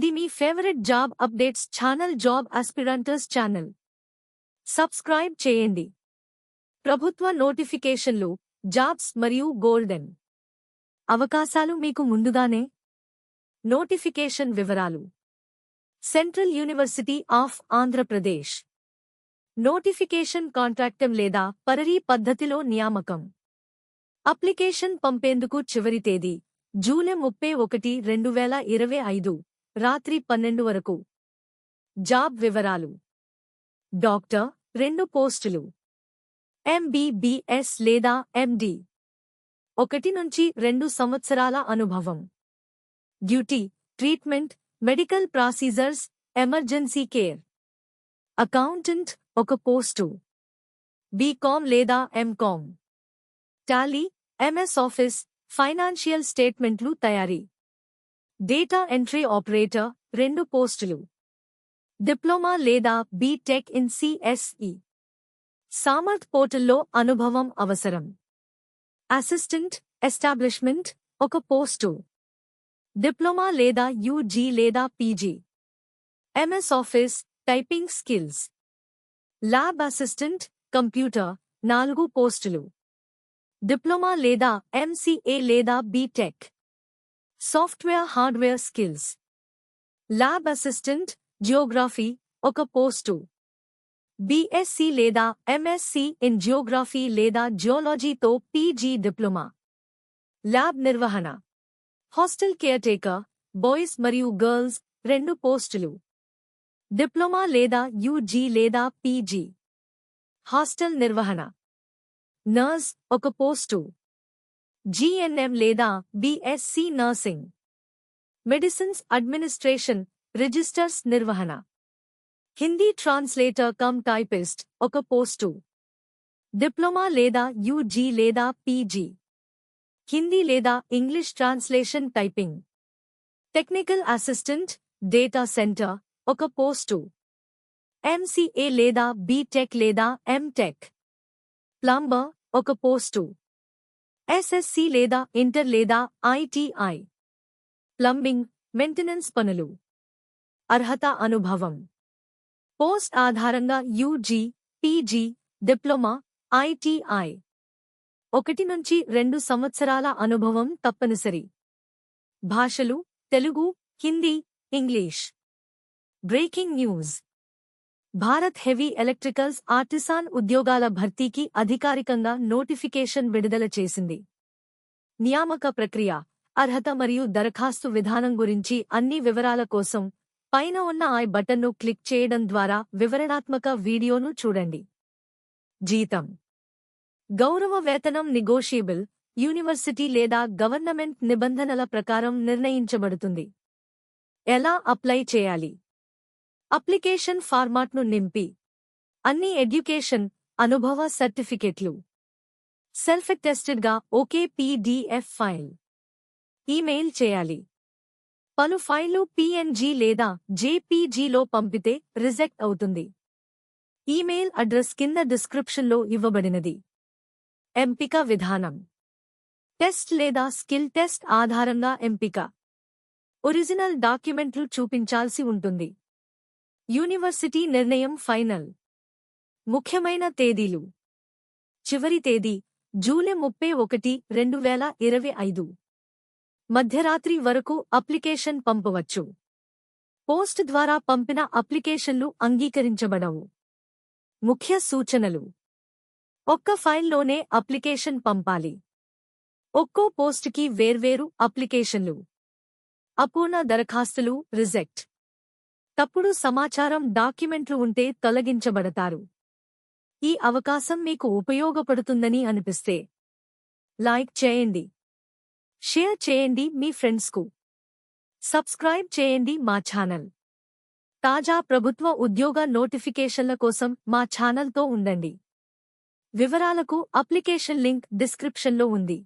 ఇది మీ favourite job updates channel job aspirants channel. Subscribe చేయండి. ప్రభుత్వ నోటిఫికేషన్లు జాబ్స్ మరియు గోల్డెన్ అవకాశాలు మీకు ముందుగానే నోటిఫికేషన్ వివరాలు. Central university of Andhra Pradesh notification కాంట్రాక్టం లేదా పరరీ పద్ధతిలో నియామకం. అప్లికేషన్ పంపేందుకు చివరి తేదీ జూలై ముప్పై ఒకటి రెండు వేల ఇరవై ఐదు. రాత్రి పన్నెండు వరకు. జాబ్ వివరాలు. డాక్టర్ రెండు పోస్టులు. ఎంబీబీఎస్ లేదా ఎండి. ఒకటి నుంచి రెండు సంవత్సరాల అనుభవం. Duty treatment medical procedures emergency care. Accountant ఒక పోస్టు. బీకామ్ లేదా MCom Tally MS office financial స్టేట్మెంట్లు తయారీ. డేటా ఎంట్రీ ఆపరేటర్ రెండు పోస్టులు. డిప్లొమా లేదా బీటెక్ ఇన్ సిఎస్ఈ సామర్థ్ పోర్టల్లో అనుభవం అవసరం. అసిస్టెంట్ ఎస్టాబ్లిష్మెంట్ ఒక పోస్టు. డిప్లొమా లేదా యూజీ లేదా PG MS office typing skills lab assistant computer నాలుగు పోస్టులు. డిప్లొమా లేదా ఎంసీఏ లేదా BTech software hardware skills lab assistant geography ఒక పోస్టు బీఎస్సీ లేదా ఎంఎస్సీ ఇన్ జియోగ్రఫీ లేదా జియోలజీతో పీజీ డిప్లొమా ల్యాబ్ నిర్వహణ. హాస్టల్ కేర్ టేకర్ బాయ్స్ మరియు గర్ల్స్ రెండు పోస్టులు డిప్లొమా లేదా యూజీ లేదా పీజీ హాస్టల్ నిర్వహణ. నర్స్ ఒక పోస్టు జీఎన్ఎం లేదా BSc nursing medicines administration registers నిర్వహణ హిందీ ట్రాన్స్లేటర్ కమ్ టైపిస్ట్ ఒక పోస్టు డిప్లొమా లేదా యూజీ లేదా పీజీ హిందీ లేదా English translation typing technical assistant data centre ఒక పోస్టు ఎంసీఏ లేదా బీటెక్ లేదా ఎంటెక్ ప్లంబర్ ఒక పోస్టు ఎస్ఎస్సి లేదా ఇంటర్ లేదా ఐటీఐ. ప్లంబింగ్ మెయింటెనెన్స్ పనులు. అర్హత అనుభవం. పోస్ట్ ఆధారంగా యూజీ పీజీ డిప్లొమా ఐటీఐ. ఒకటి నుంచి రెండు సంవత్సరాల అనుభవం తప్పనిసరి. భాషలు Telugu Hindi English. Breaking news. Bharat heavy electricals artisan ఉద్యోగాల భర్తీకి అధికారికంగా నోటిఫికేషన్ విడుదల చేసింది. నియామక ప్రక్రియ అర్హత మరియు దరఖాస్తు విధానం గురించి అన్ని వివరాల కోసం పైన ఉన్న ఐ బటన్ను క్లిక్ చేయడం ద్వారా వివరణాత్మక వీడియోను చూడండి. జీతం. గౌరవ వేతనం నిగోషియబుల్ యూనివర్సిటీ లేదా గవర్నమెంట్ నిబంధనల ప్రకారం నిర్ణయించబడుతుంది. ఎలా అప్లై చేయాలి? అప్లికేషన్ ఫార్మాట్ను నింపి. అన్ని ఎడ్యుకేషన్ అనుభవ సర్టిఫికెట్లు. సెల్ఫ్ టెస్టెడ్గా ఓకే పీడీఎఫ్ ఫైల్. ఈమెయిల్ చేయాలి. పలు ఫైళ్ళు పిఎన్జీ లేదా జేపీజీలో పంపితే రిజెక్ట్ అవుతుంది. ఈమెయిల్ అడ్రస్ కింద డిస్క్రిప్షన్లో ఇవ్వబడినది. ఎంపిక విధానం. టెస్ట్ లేదా స్కిల్ టెస్ట్ ఆధారంగా ఎంపిక. ఒరిజినల్ డాక్యుమెంట్లు చూపించాల్సి ఉంటుంది. యూనివర్సిటీ నిర్ణయం ఫైనల్. ముఖ్యమైన తేదీలు. చివరి తేదీ జూలై ముప్పై ఒకటి రెండు వేల ఇరవై ఐదు. మధ్యరాత్రి వరకు అప్లికేషన్ పంపవచ్చు. పోస్ట్ ద్వారా పంపిన అప్లికేషన్లు అంగీకరించబడవు. ముఖ్య సూచనలు. ఒక్క ఫైల్లోనే అప్లికేషన్ పంపాలి. ఒక్కో పోస్టుకి వేర్వేరు అప్లికేషన్లు. అపూర్ణ దరఖాస్తులు రిజెక్ట్. తప్పుడు సమాచారం డాక్యుమెంట్లు ఉంటే తొలగించబడతారు. ఈ అవకాశం మీకు ఉపయోగపడుతుందని అనిపిస్తే లైక్ చేయండి. షేర్ చేయండి మీ ఫ్రెండ్స్కు. సబ్స్క్రైబ్ చేయండి మా ఛానల్. తాజా ప్రభుత్వ ఉద్యోగ నోటిఫికేషన్ల కోసం మా ఛానల్తో ఉండండి. వివరాలకు అప్లికేషన్ లింక్ డిస్క్రిప్షన్లో ఉంది.